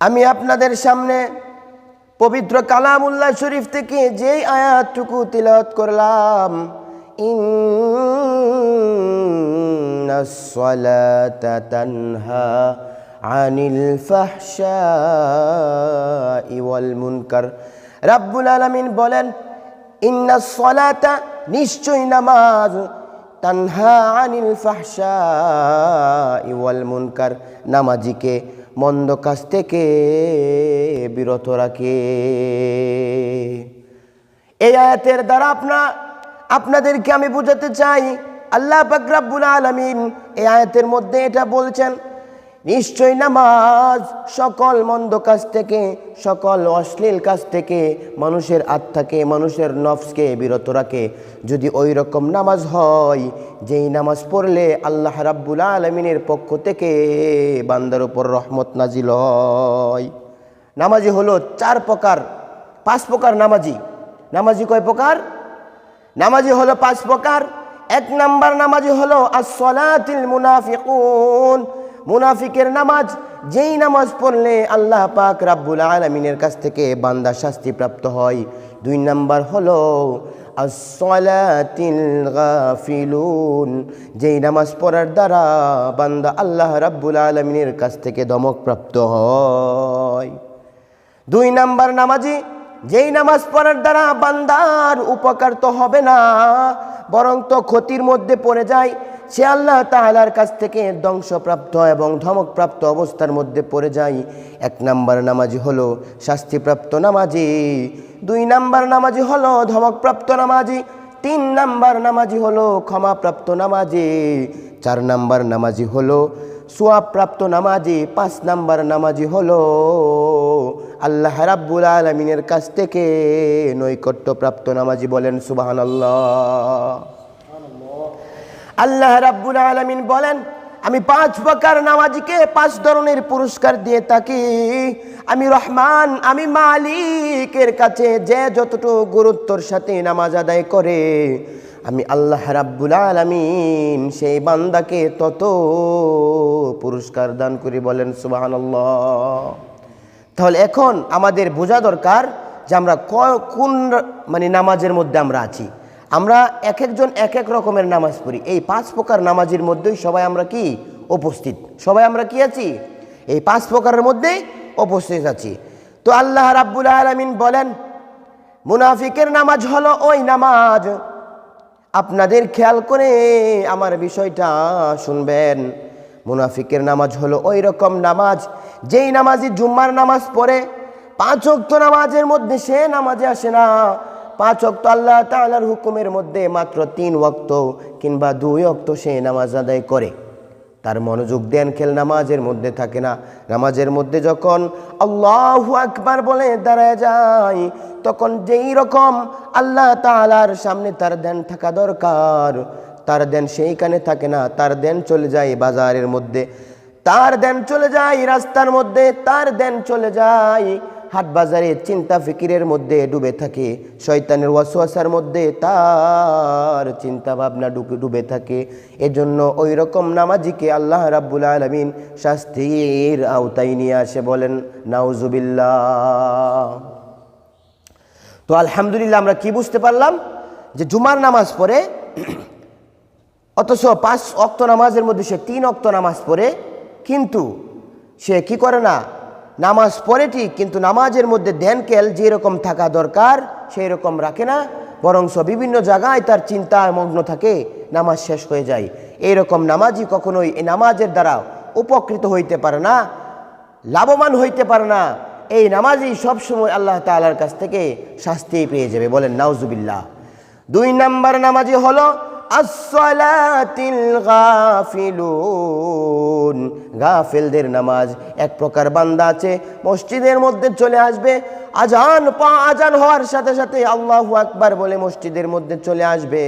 আমি আপনাদের সামনে পবিত্র কালামুল্লাহ শরীফ থেকে যেই আয়াতটুকু তিলাওয়াত করলাম আনিল ফাহশাই ওয়াল মুনকার। রাব্বুল আলামিন বলেন ইন্নাস সালাতা নিশ্চয় নামাজ, তানহা আনিল ফাহশাই ওয়াল মুনকার। নামাজিকে মন্দ কাজ থেকে বিরত রাখে। এই আয়াতের দ্বারা আপনা, আপনাদেরকে আমি বুঝাতে চাই, আল্লাহ পাকরাবুল আলমিন এই আয়াতের মধ্যে এটা বলছেন নিশ্চয় নামাজ সকল মন্দ কাজ থেকে, সকল অশ্লীল কাজ থেকে মানুষের আত্মাকে, মানুষের নফসকে বিরত রাখে। যদি ওই রকম নামাজ হয়, যেই নামাজ পড়লে আল্লাহ রাব্বুল আলমিনের পক্ষ থেকে বান্দার উপর রহমত নাজিল হয়। নামাজি হলো চার প্রকার, পাঁচ প্রকার নামাজি। নামাজি কয় প্রকার? নামাজি হলো পাঁচ প্রকার। এক নাম্বার নামাজি হলো আসলাতিল মুনাফিকুন। মুনাফিকের নামাজ, যেই নামাজ পড়লে আল্লাহ পাক রাব্বুল আলমিনের কাছ থেকে বান্দা শাস্তি প্রাপ্ত হয়। দুই নাম্বার হলো যেই নামাজ পড়ার দ্বারা বান্দা আল্লাহ রাব্বুল আলমিনের কাছ থেকে দমক প্রাপ্ত হয়। দুই নাম্বার নামাজি, যেই নামাজ পড়ার দ্বারা বান্দার উপকার তো হবে না, বরং তো ক্ষতির মধ্যে পড়ে যায় সে আল্লাহ তাআলার কাছ থেকে ধ্বংসপ্রাপ্ত এবং ধমকপ্রাপ্ত অবস্থার মধ্যে পড়ে যায়। এক নাম্বার নামাজি হলো শাস্তিপ্রাপ্ত নামাজি, দুই নাম্বার নামাজি হলো ধমকপ্রাপ্ত নামাজি, তিন নাম্বার নামাজি হলো ক্ষমাপ্রাপ্ত নামাজি, চার নাম্বার নামাজি হলো সোয়াবপ্রাপ্ত নামাজি, পাঁচ নাম্বার নামাজি হলো আল্লাহ রাব্বুল আলমিনের কাছ থেকে নৈকট্যপ্রাপ্ত নামাজি বলেন সুবাহান আল্লাহ আল্লাহ রাব্বুল আলমিন বলেন, আমি পাঁচ প্রকার নামাজিকে পাঁচ ধরনের পুরস্কার দিয়ে থাকি। আমি রহমান, আমি মালিকের কাছে যে যতটুকু গুরুত্বর সাথে নামাজ আদায় করে, আমি আল্লাহ রাব্বুল আলমিন সেই বান্দাকে তত পুরস্কার দান করি বলেন সুবাহান তাহলে এখন আমাদের বোঝা দরকার যে আমরা কোন মানে নামাজের মধ্যে আমরা আছি। আমরা এক একজন এক এক রকমের নামাজ পড়ি। এই পাঁচ প্রকার নামাজের মধ্যেই সবাই আমরা কি? উপস্থিত। সবাই আমরা কি আছি? এই পাঁচ প্রকারের মধ্যেই উপস্থিত আছি। তো আল্লাহ রাব্বুল আলমিন বলেন, মুনাফিকের নামাজ হলো ওই নামাজ। আপনাদের খেয়াল করে আমার বিষয়টা শুনবেন। মুনাফিকের নামাজ হলো ওই রকম নামাজ। যেই নামাজি জুম্মার নামাজ পড়ে, পাঁচ অক্ত নামাজের মধ্যে সে নামাজে আসে না। পাঁচ অক্ত আল্লাহ তাআলার হুকুমের মধ্যে মাত্র তিন ওক্ত কিংবা দুই অক্ত সে নামাজ আদায় করে। তার মনোযোগ দেন খেল নামাজের মধ্যে থাকে না। নামাজের মধ্যে যখন আল্লাহু আকবার বলে দাঁড়ায় যায়, তখন যেই রকম আল্লাহ তাআলার সামনে তার দেন থাকা দরকার, তার দেন সেইখানে থাকে না। তার দেন চলে যায় বাজারের মধ্যে। তার দেন চলে যায় রাস্তার মধ্যে। তার দেন চলে যায় হাট বাজারে চিন্তা ফিকিরের মধ্যে ডুবে থাকে, শয়তানের ওয়াসওয়াসার মধ্যে তার চিন্তা ভাবনা ডুবে থাকে। এজন্য ওই রকম নামাজিকে আল্লাহ রাব্বুল আলমিন শাস্তির আওতায় নিয়ে আসে বলেন, নাউজুবিল্লাহ। তো আলহামদুলিল্লাহ আমরা কি বুঝতে পারলাম? যে জুমার নামাজ পড়ে, অথচ পাঁচ অক্ত নামাজের মধ্যে সে তিন অক্ত নামাজ পড়ে, কিন্তু সে কি করে না নামাজ পড়ে ঠিক কিন্তু নামাজের মধ্যে ধ্যান কেল যেরকম থাকা দরকার সেই রকম রাখে না। বরংস বিভিন্ন জায়গায় তার চিন্তায় মগ্ন থাকে, নামাজ শেষ হয়ে যায়। এইরকম নামাজই কখনোই এই নামাজের দ্বারা উপকৃত হইতে পারে না, লাভবান হইতে পারে না। এই নামাজই সবসময় আল্লাহ তাআলার কাছ থেকে শাস্তি পেয়ে যাবে। বলেন, নাউজুবিল্লাহ। দুই নাম্বার নামাজি হলো আসসালাতিল গাফিলুন। গাফেলদের নামাজ এক প্রকার বান্দা আছে, মসজিদের মধ্যে চলে আসবে, আজান পা আজান হওয়ার সাথে সাথে আল্লাহু আকবার বলে মসজিদের মধ্যে চলে আসবে।